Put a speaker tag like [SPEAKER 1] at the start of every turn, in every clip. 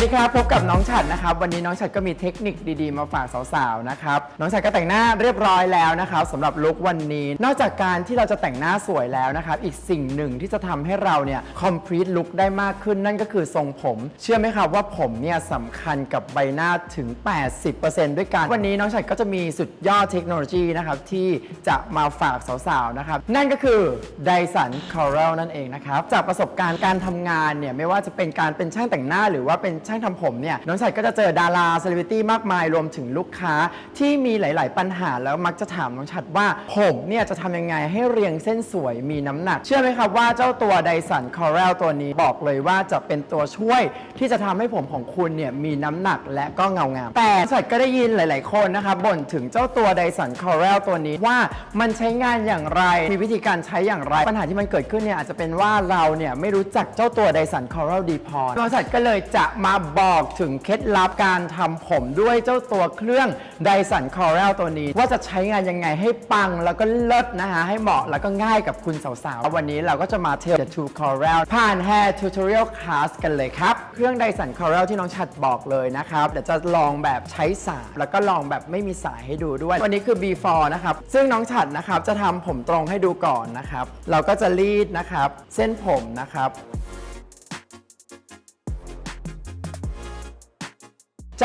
[SPEAKER 1] วัสดีครับพบกับน้องฉัดนะครับ วันนี้น้องฉัดก็มีเทคนิคดีๆ มาฝากสาวๆนะครับน้องฉัดก็แต่งหน้าเรียบร้อยแล้วนะครับสำหรับลุควันนี้ นอกจากการที่เราจะแต่งหน้าสวยแล้วนะครับอีกสิ่งหนึ่งที่จะทำให้เราเนี่ย complete look ได้มากขึ้นนั่นก็คือทรงผม เชื่อไหมครับว่าผมเนี่ยสำคัญกับใบหน้าถึง 80%ด้วยกัน วันนี้น้องฉัดก็จะมีสุดยอดเทคโนโลยีนะครับที่จะมาฝากสาวๆนะครับนั่นก็คือ Dyson Coral นั่นเองนะครับจากประสบการณ์การทำงานเนี่ยไม่ว่าจะเป็นการเป็นช่างแต่งหน้าหรือว่าเป็นช่างทำผมเนี่ยน้องฉัดก็จะเจอดาราเซเลบริตี้มากมายรวมถึงลูกค้าที่มีหลาย ๆ ปัญหาแล้วมักจะถามน้องฉัดว่าผมเนี่ยจะทำยังไงให้เรียงเส้นสวยมีน้ำหนัก เชื่อไหมครับว่าเจ้าตัว Dyson Coral ตัวนี้บอกเลยว่าจะเป็นตัวช่วย ที่จะทำให้ผมของคุณเนี่ยมีน้ำหนักและก็เงางาม แต่ฉัดก็ได้ยินหลาย ๆ คนนะครับบ่นถึงเจ้าตัว Dyson Coral ตัวนี้ว่ามันใช้งานอย่างไร มีวิธีการใช้อย่างไร ปัญหาที่มันเกิดขึ้นเนี่ยอาจจะเป็นว่าเราเนี่ยไม่รู้จักเจ้าตัว Dyson Coral ดีพอบริษัทก็เลยจะมาบอกถึงเคล็ดลับการทำผมด้วยเจ้าตัวเครื่อง Dyson Coral ตัวนี้ ว่าจะใช้งานยังไงให้ปังแล้วก็เลิศนะคะให้เหมาะแล้วก็ง่ายกับคุณสาวๆ วันนี้เราก็จะมาเทส The True Coral ผ่าน Hair Tutorial Class กันเลยครับ เครื่อง Dyson Coral ที่น้องชัดบอกเลยนะครับ เดี๋ยวจะลองแบบใช้สายแล้วก็ลองแบบไม่มีสายให้ดูด้วย วันนี้คือ before นะครับ ซึ่งน้องฉัดนะครับจะทำผมตรงให้ดูก่อนนะครับ เราก็จะรีดนะครับ เส้นผมนะครับ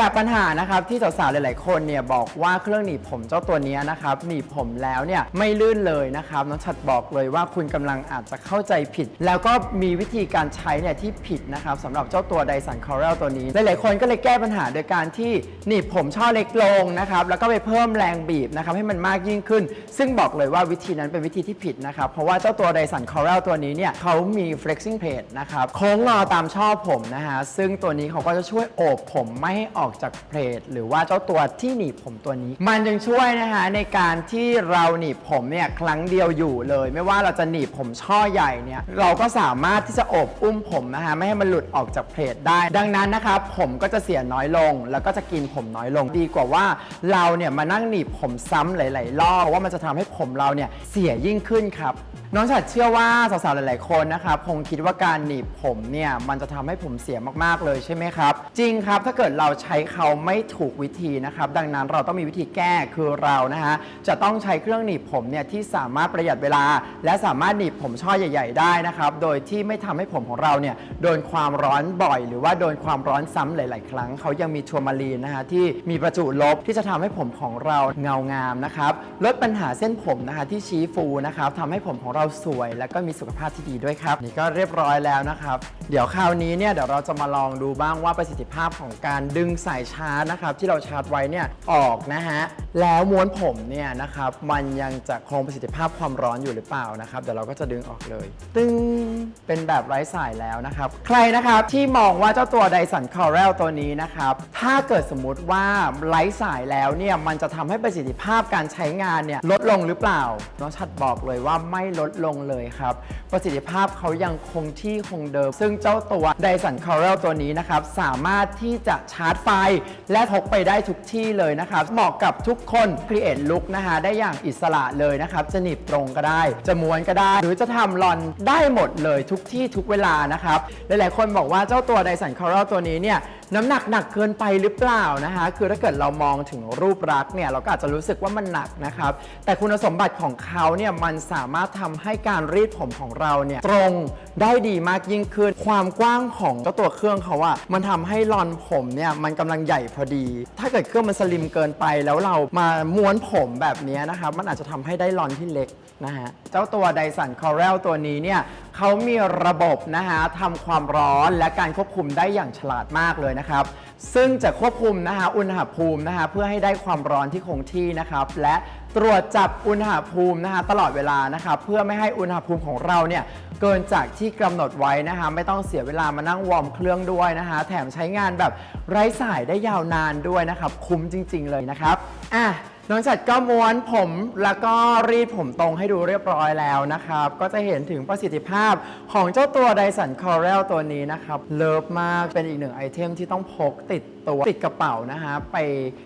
[SPEAKER 1] จากปัญหานะครับที่สาวๆหลาย ๆ คนเนี่ยบอกว่าเครื่องหนีบผมเจ้าตัวนี้นะครับหนีบผมแล้วเนี่ยไม่ลื่นเลยนะครับน้องชัดบอกเลยว่าคุณกำลังอาจจะเข้าใจผิด แล้วก็มีวิธีการใช้เนี่ยที่ผิดนะครับสำหรับเจ้าตัว Dyson Coral ตัวนี้ หลาย ๆ คนก็เลยแก้ปัญหาโดยการที่หนีบผมช่อเล็กลงนะครับแล้วก็ไปเพิ่มแรงบีบนะครับให้มันมากยิ่งขึ้น ซึ่งบอกเลยว่าวิธีนั้นเป็นวิธีที่ผิดนะครับเพราะว่าเจ้าตัว Dyson Coral ตัวนี้เนี่ยเขามี flexing plate นะครับโค้งงอตามช่อผมนะฮะซึ่งตัวนี้เขาก็จะช่วยโอบผมไม่ให้ออกอกจากเพลทหรือว่าเจ้าตัวที่หนีบผมตัวนี้ มันจึงช่วยนะฮะในการที่เราหนีบผมเนี่ยครั้งเดียวอยู่เลย ไม่ว่าเราจะหนีบผมช่อใหญ่เนี่ยเราก็สามารถที่จะอบอุ้มผมนะฮะไม่ให้มันหลุดออกจากเพลทได้ ดังนั้นนะครับผมก็จะเสียน้อยลง แล้วก็จะกินผมน้อยลงดีกว่าว่า เราเนี่ยมานั่งหนีบผมซ้ำหลาย ๆ รอบว่ามันจะทำให้ผมเราเนี่ยเสียยิ่งขึ้นครับน้องฉัดเชื่อว่าสาวๆ หลายๆ คนนะครับคงคิดว่าการหนีบผมเนี่ยมันจะทำให้ผมเสียมากๆ เลยใช่ไหมครับ จริงครับถ้าเกิดเราใช้เขาไม่ถูกวิธีนะครับ ดังนั้นเราต้องมีวิธีแก้คือเรานะฮะจะต้องใช้เครื่องหนีบผมเนี่ยที่สามารถประหยัดเวลา และสามารถหนีบผมช่อใหญ่ ๆ ได้นะครับ โดยที่ไม่ทำให้ผมของเราเนี่ยโดนความร้อนบ่อย หรือว่าโดนความร้อนซ้ำหลาย ๆ ครั้ง เขายังมีทัวร์มาลีนนะฮะที่มีประจุลบที่จะทำให้ผมของเราเงางามนะครับลดปัญหาเส้นผมนะคะที่ชี้ฟูนะครับทำให้ผมของเราสวย แล้วก็มีสุขภาพที่ดีด้วยครับ นี่ก็เรียบร้อยแล้วนะครับ เดี๋ยวคราวนี้เนี่ยเดี๋ยวเราจะมาลองดูบ้างว่าประสิทธิภาพของการดึงสายชาร์จนะครับที่เราชาร์จไว้เนี่ยออกนะฮะ แล้วม้วนผมเนี่ยนะครับมันยังจะคงประสิทธิภาพความร้อนอยู่หรือเปล่านะครับเดี๋ยวเราก็จะดึงออกเลย ตึงเป็นแบบไร้สายแล้วนะครับ ใครนะครับที่มองว่าเจ้าตัว Dyson Coral ตัวนี้นะครับ ถ้าเกิดสมมุติว่าไร้สายแล้วเนี่ยมันจะทำให้ประสิทธิภาพการใช้งานเนี่ยลดลงหรือเปล่า น้องชัดบอกเลยว่าไม่ลดลงเลยครับ ประสิทธิภาพเขายังคงที่คงเดิม ซึ่งเจ้าตัว Dyson Coral ตัวนี้นะครับสามารถที่จะชาร์จไฟและพกไปได้ทุกที่เลยนะครับเหมาะกับทุกคนครีเอทลุคนะคะได้อย่างอิสระเลยนะครับ จะหนีบตรงก็ได้ จะม้วนก็ได้ หรือจะทำลอนได้หมดเลยทุกที่ทุกเวลานะครับ หลายๆคนบอกว่าเจ้าตัวไดสันคอรัลตัวนี้เนี่ยน้ำหนักหนักเกินไปหรือเปล่านะคะ คือถ้าเกิดเรามองถึงรูปลักษณ์เนี่ยเราก็อาจจะรู้สึกว่ามันหนักนะครับ แต่คุณสมบัติของเขาเนี่ยมันสามารถทำให้การรีดผมของเราเนี่ยตรงได้ดีมากยิ่งขึ้น ความกว้างของเจ้าตัวเครื่องเขาอะมันทำให้ลอนผมเนี่ยมันกำลังใหญ่พอดี ถ้าเกิดเครื่องมันสลิมเกินไปแล้วเรามาม้วนผมแบบนี้นะครับมันอาจจะทำให้ได้ลอนที่เล็กนะฮะเจ้าตัว Dyson Coral ตัวนี้เนี่ย เขามีระบบนะฮะทำความร้อนและการควบคุมได้อย่างฉลาดมากเลยนะครับ ซึ่งจะควบคุมนะฮะอุณหภูมินะฮะเพื่อให้ได้ความร้อนที่คงที่นะครับ และตรวจจับอุณหภูมินะฮะตลอดเวลานะครับเพื่อไม่ให้อุณหภูมิของเราเนี่ยเกินจากที่กำหนดไว้นะฮะไม่ต้องเสียเวลามานั่งวอร์มเครื่องด้วยนะฮะแถมใช้งานแบบไร้สายได้ยาวนานด้วยนะครับ คุ้มจริง ๆ เลยนะครับอะ น้องจัดก็ม้วนผมแล้วก็รีดผมตรงให้ดูเรียบร้อยแล้วนะครับ ก็จะเห็นถึงประสิทธิภาพของเจ้าตัว Dyson Coral ตัวนี้นะครับ เลิฟมากเป็นอีกหนึ่งไอเทมที่ต้องพกติดตัวติดกระเป๋านะฮะไป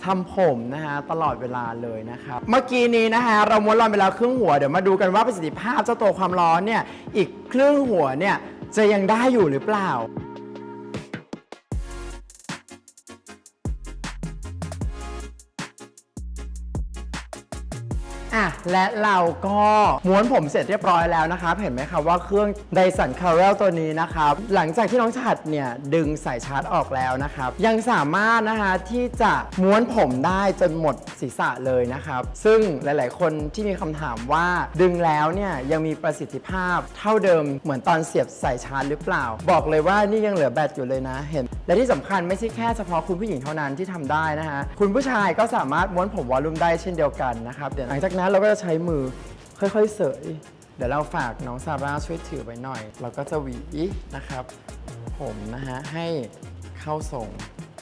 [SPEAKER 1] ทำผมนะฮะตลอดเวลาเลยนะครับ เมื่อกี้นี้นะฮะเราม้วนรอนไปแล้วครึ่งหัวเดี๋ยวมาดูกันว่าประสิทธิภาพเจ้าตัวความร้อนเนี่ยอีกครึ่งหัวเนี่ยจะยังได้อยู่หรือเปล่า อะและเราก็ม้วนผมเสร็จเรียบร้อยแล้วนะครับ เห็นไหมครับว่าเครื่อง Dyson c a r e l ตัวนี้นะครับหลังจากที่น้องฉัดเนี่ยดึงสายชาร์จออกแล้วนะครับ ยังสามารถนะคะที่จะม้วนผมได้จนหมดศีรษะเลยนะครับ ซึ่งหลาย ๆ คนที่มีคำถามว่าดึงแล้วเนี่ยยังมีประสิทธิภาพเท่าเดิมเหมือนตอนเสียบสายชาร์จหรือเปล่า บอกเลยว่านี่ยังเหลือแบตอยู่เลยนะเห็น และที่สำคัญไม่ใช่แค่เฉพาะคุณผู้หญิงเท่านั้นที่ทำได้นะฮะคุณผู้ชายก็สามารถม้วนผมวอลลุ่มได้เช่นเดียวกันนะครับเดี๋ยวหลังจากนั้นเราก็จะใช้มือค่อยๆเสย เดี๋ยวเราฝากน้องซาร่าช่วยถือไว้หน่อย เราก็จะหวีนะครับ ผมนะฮะให้เข้าทรง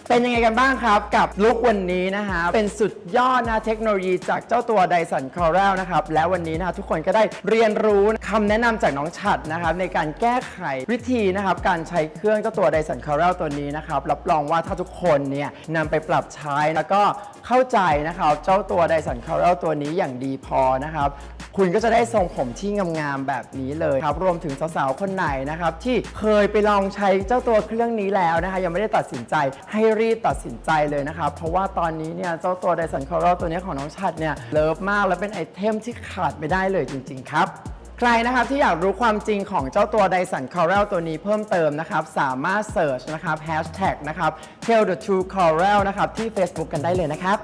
[SPEAKER 1] เป็นยังไงกันบ้างครับ กับลุควันนี้นะฮะเป็นสุดยอดนะเทคโนโลยีจากเจ้าตัว Dyson Coral นะครับ และวันนี้นะทุกคนก็ได้เรียนรู้คำแนะนำจากน้องฉัดนะครับ ในการแก้ไขวิธีนะครับ การใช้เครื่องเจ้าตัว Dyson Coral ตัวนี้นะครับ รับรองว่าถ้าทุกคนเนี่ยนำไปปรับใช้แล้วก็เข้าใจนะครับ เจ้าตัว Dyson Coral ตัวนี้อย่างดีพอนะครับคุณก็จะได้ทรงผมที่งามๆแบบนี้เลยครับ รวมถึงสาวๆคนไหนนะครับที่เคยไปลองใช้เจ้าตัวเครื่องนี้แล้วนะคะ ยังไม่ได้ตัดสินใจให้รีบตัดสินใจเลยนะคะ เพราะว่าตอนนี้เนี่ยเจ้าตัวไดสันคอรัลตัวนี้ของน้องชัดเนี่ยเลิฟมากและเป็นไอเทมที่ขาดไม่ได้เลยจริง ๆ ครับใครนะครับที่อยากรู้ความจริงของเจ้าตัวไดสันคอรัลตัวนี้เพิ่มเติมนะครับ สามารถเสิร์ชนะครับ hashtag นะครับ tell the true coral นะครับที่ Facebook กันได้เลยนะครับ